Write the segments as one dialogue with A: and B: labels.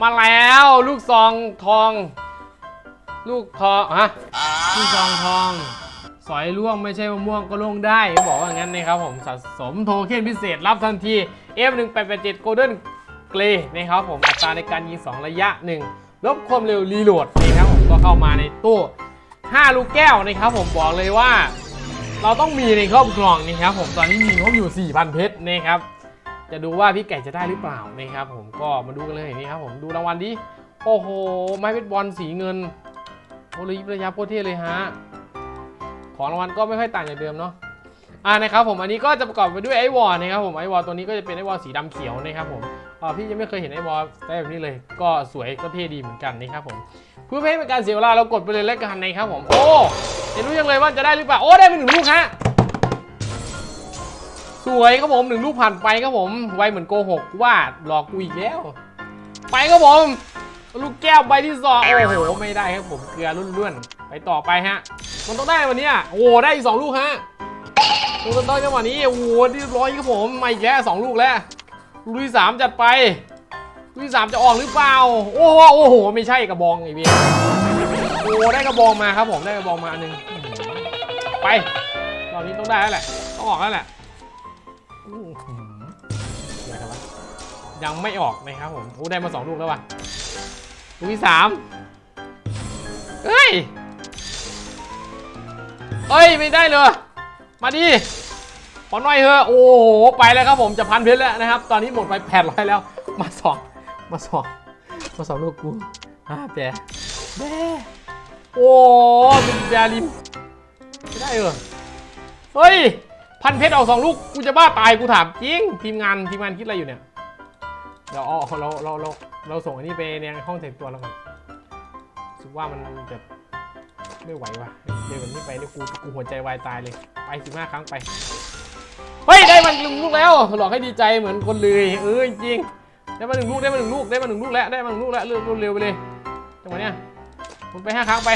A: มาแล้วลูกซองทอง ลูกทองฮะลูกซองทอง สอยล่วงไม่ใช่มะม่วงก็ล่วงได้เขาบอกว่างั้นนะครับผมสะสมโทเค็นพิเศษรับทันที F1887 Golden Grey นะครับผมอัตราในการยิง 2 ระยะ 1 ลบความเร็วรีโหลดนะครับผมก็เข้ามาในตู้ 5 ลูกแก้วนะครับผมบอกเลยว่า เราต้องมีในครอบครองนะครับผมตอนนี้มีงบอยู่ 4,000 เพชรนะครับ จะดูว่าพี่ไก่จะได้หรือเปล่านะครับผมก็มาดูกันเลยนี่ครับผมดูรางวัลดิโอ้โห ไม้เบสบอลสีเงินโอ้เลยยิบระยะโคตรเท่เลยฮะของรางวัลก็ไม่ค่อยต่างจากเดิมเนาะอ่านะครับผมอันนี้ก็จะประกอบไปด้วยไอวอลนะครับผมไอวอลตัวนี้ก็จะเป็นไอวอลสีดำเขียวนะครับผมอ่าพี่ยังไม่เคยเห็นไอวอลได้แบบนี้เลย ก็สวยก็เท่ดีเหมือนกันนะครับผมเพื่อไม่ให้เป็นการเสียเวลาเรากดไปเลยแล้วกันนะครับผมโอ้เห็นรู้ยังเลยว่าจะได้หรือเปล่าโอ้ได้ไปหนึ่งลูกฮะ สวยครับผมหนึ่งลูกผ่านไปครับผมไวเหมือนโกหกว่าหลอกกูอีกแล้ว ไปครับผม ลูกแก้วใบที่สองโอ้โหไม่ได้ครับผมเกลือล้วนๆไปต่อไปฮะ มันต้องได้วันนี้อะโอ้ได้อีกสองลูกฮะลูกต้นต้นจังหวะนี้โอ้โหเรียบร้อยครับผมมาอีกแล้วสองลูกแล้วลูกที่สามจัดไปลูกที่สามจะออกหรือเปล่า โอ้โหโอ้โหไม่ใช่กระบองไอ้เบี้ยโอ้ได้กระบองมาครับผมได้กระบองมาอันหนึงไปรอบนี้ต้องได้แล้วแหละต้องออกแล้วแหละ อื้หือเดี๋ยวกันวะยังไม่ออกนะครับผมโอ้ได้มาสองลูกแล้วว่ะลูกที่สามเฮ้ยเอ้ย ไม่ได้เลย มาดิขอหน่อยเถอะโอ้โห ไปแล้วครับผมจะพันเพชรแล้วนะครับ ตอนนี้หมดไปแปดร้อยแล้ว มาสองมาสองมาสองลูกกูอ่าแปะแปะโอ้เป็นแบริมไม่ได้เออเฮ้ย พันเพชรเอาสองลูกกูจะบ้าตายกูถามจริงทีมงานทีมงานคิดอะไรอยู่เนี่ยเดี๋ยวเอาเราเราเราเราส่งอันนี้ไปในห้องแต่งตัวแล้วกันสึกว่ามันจะไม่ไหวว่ะเดินแบบนี้ไปเนี่ยกูกูหัวใจวายตายเลยไปสิบห้าครั้งไปเฮ้ยได้มาหนึ่งลูกแล้วหลอกให้ดีใจเหมือนคนเลยเออจริงได้มาหนึ่งลูกได้มาหนึ่งลูกได้มาหนึ่งลูกแล้วได้มาหนึ่งลูกแล้วเร็วเร็วไปเลยจังหวะเนี้ยมุนไปห้าครั้งไป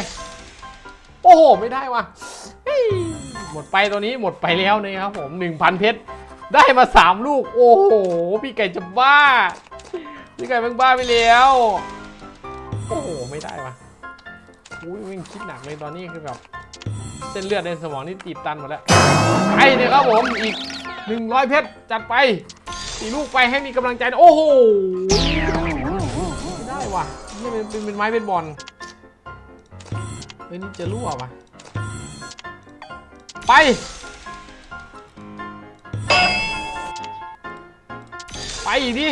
A: โอ้โหไม่ได้ว่ะ หมดไปตัวนี้หมดไปแล้วนะครับผม 1,000 เพชร ได้มา 3 ลูก โอ้โห พี่ไก่จะบ้า พี่ไก่เพิ่งบ้าไปแล้ว โอ้โห ไม่ได้วะอุ้ยวิ่งคิดหนักเลยตอนนี้คือแบบ เส้นเลือดในสมองนี่ตีบตันหมดแล้วไปเนี่ยครับผม อีก 100 เพชร จัดไปสี่ลูกไปให้มีกำลังใจ โอ้โห ไม่ได้วะนี่เป็นเป็นไม้เป็นบอลเฮ้ยนี่จะรั่ววะ ไป ไปอีกดิ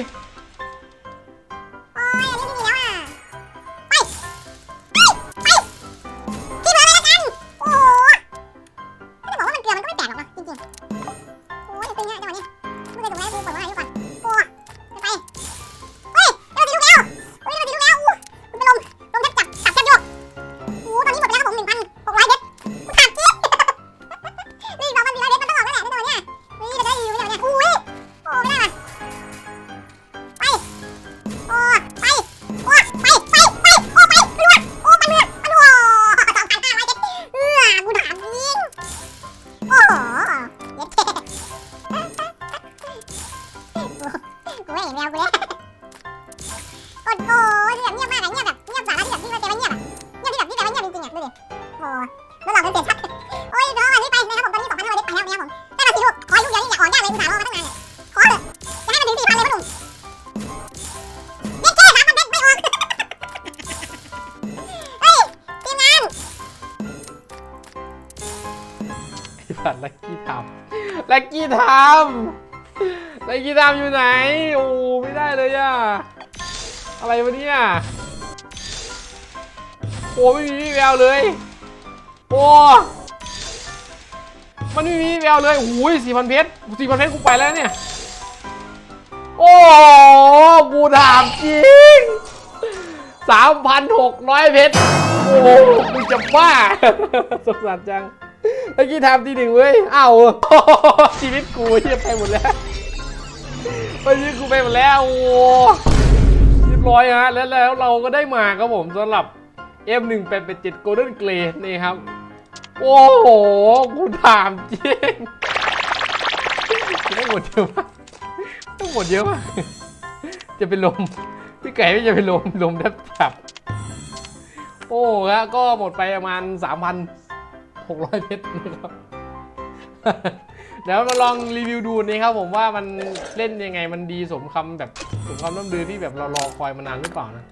B: ดูดิโอ้แล้วหลอกกันเสร็จชักโอ้ยน้องอันนี้ไปนะครับผมตอนนี้สองพันห้าร้อยเจ็ดไปแล้วนะครับผมได้มาสี่ลูกขอลูกเดียวนี่อย่ากออกยากเลยกูถามรอมาตั้งนานเนี่ยขอเถอะจะให้มันถึงสี่พันเลยพ่อหนุ่มเด็กแค่สามพันเด็กไม่ออกเฮ้ยทีมงาน
A: ไอ้สัตว์ลักกี้ทำลักกี้ทำลักกี้ทำอยู่ไหนโอ้ไม่ได้เลยอะอะไรวะเนี่ย โอ้ไม่มีวี่แววเลย โอ้ มันไม่มีวี่แววเลยโอ้ยสี่พันเพชรสี่พันเพชรกูไปแล้วเนี่ย โอ้กูถามจริงสามพันหกร้อยเพชร โอ้กูจะบ้า สงสารจังเมื่อกี้ทำทีหนึ่งเว้ยอ้าวชีวิตกูเหียไปหมดแล้วชีวิตกูไปหมดแล้ว โอ้เรียบร้อยฮะ แล้วแล้วเราก็ได้มาครับผมสำหรับ M1887 Golden Grade นี่ครับ โอ้โห กูถามจริงได้หมดเยอะมากต้องหมดเยอะมากจะเป็นลม พี่ไก่ไม่จะไปลม ลมแทบจับ โอ้ฮะก็หมดไปประมาณ 3,600เพชรนะครับเดี๋ยวมาลองรีวิวดูนี่ครับผมว่ามันเล่นยังไงมันดีสมคำแบบสมคำล่ำลือที่แบบเรารอคอยมานานหรือเปล่านะ